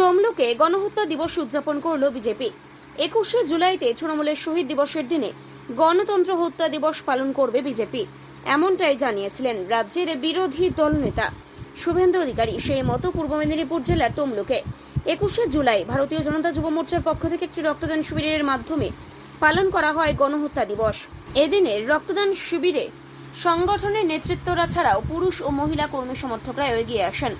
তমলুকে গণহত্যা দিবস উদযাপন করল বিজেপি। একুশে জুলাইতে তৃণমূলের শহীদ দিবসের দিনে গণতন্ত্র হত্যা দিবস পালন করবে বিজেপি। এমনটাই জানিয়েছিলেন রাজ্যের বিরোধী দলনেতা। শুভেন্দু অধিকারী সেই মতো পূর্ব মেদিনীপুর জেলার তমলুকে। একুশে জুলাই ভারতীয় জনতা যুব মোর্চার পক্ষ থেকে একটি রক্তদান শিবিরের মাধ্যমে পালন করা হয় গণহত্যা দিবস। এদিনের রক্তদান শিবিরে সংগঠনের নেতৃত্বরা ছাড়াও পুরুষ ও মহিলা কর্মী সমর্থকরা এগিয়ে আসেন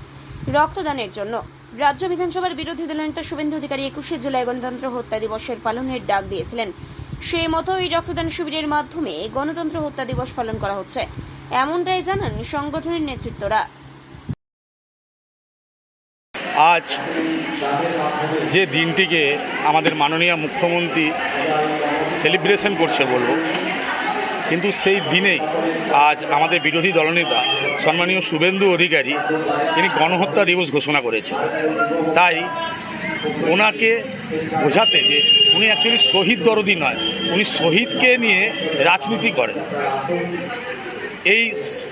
রক্তদানের জন্য। রাজ্য বিধানসভার বিরোধী দলনেতা শুভেন্দু অধিকারী একুশে জুলাই গণতন্ত্র হত্যা দিবসের পালনের ডাক দিয়েছিলেন। সেই মতো এই রক্তদান শিবিরের মাধ্যমে গণতন্ত্র হত্যা দিবস পালন করা হচ্ছে। এমনটাই জানান সংগঠনের নেতৃত্বরা। আজ যে দিনটিকে আমাদের মাননীয় মুখ্যমন্ত্রী সেলিব্রেশন করছে বলব কিন্তু সেই দিনেই আজ আমাদের বিরোধী দলনেতা সম্মানীয় শুভেন্দু অধিকারী তিনি গণহত্যা দিবস ঘোষণা করেছেন। তাই ওনাকে বোঝাতে যে উনি অ্যাকচুয়ালি শহীদ দরদি নয়, উনি শহীদকে নিয়ে রাজনীতি করেন। এই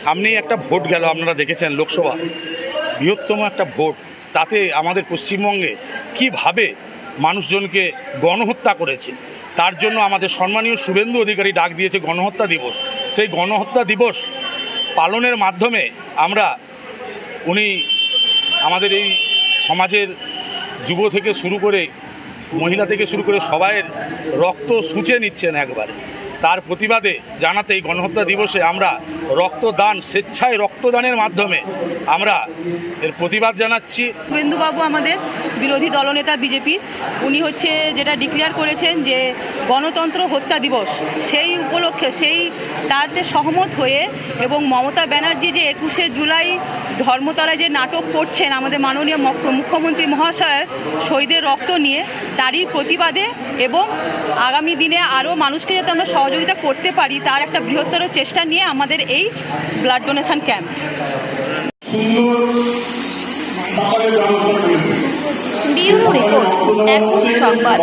সামনেই একটা ভোট গেল, আপনারা দেখেছেন লোকসভা। বৃহত্তম একটা ভোট, তাতে আমাদের পশ্চিমবঙ্গে কীভাবে মানুষজনকে গণহত্যা করেছে তার জন্য আমাদের সম্মানীয় শুভেন্দু অধিকারী ডাক দিয়েছে গণহত্যা দিবস। সেই গণহত্যা দিবস পালনের মাধ্যমে আমরা উনি আমাদের এই সমাজের যুব থেকে শুরু করে মহিলা থেকে শুরু করে সবাইয়ের রক্ত সুচে নিচ্ছেন একবারে। তার প্রতিবাদে জানাতে এই গণহত্যা দিবসে আমরা রক্তদান, স্বেচ্ছায় রক্তদানের মাধ্যমে আমরা এর প্রতিবাদ জানাচ্ছি। শুভেন্দুবাবু আমাদের বিরোধী দলনেতা, বিজেপি। উনি হচ্ছে যেটা ডিক্লেয়ার করেছেন যে গণতন্ত্র হত্যা দিবস, সেই উপলক্ষে, সেই তারতে সহমত হয়ে এবং মমতা ব্যানার্জি যে একুশে জুলাই ধর্মতলায় যে নাটক করছেন আমাদের মাননীয় মুখ্যমন্ত্রী মহাশয়ের শহীদের রক্ত নিয়ে, তারই প্রতিবাদে এবং আগামী দিনে আরও মানুষকে যাতে আমরা সহযোগিতা করতে পারি তার একটা বৃহত্তর চেষ্টা নিয়ে আমাদের এই blood donation camp bureau report এখন সংবাদ।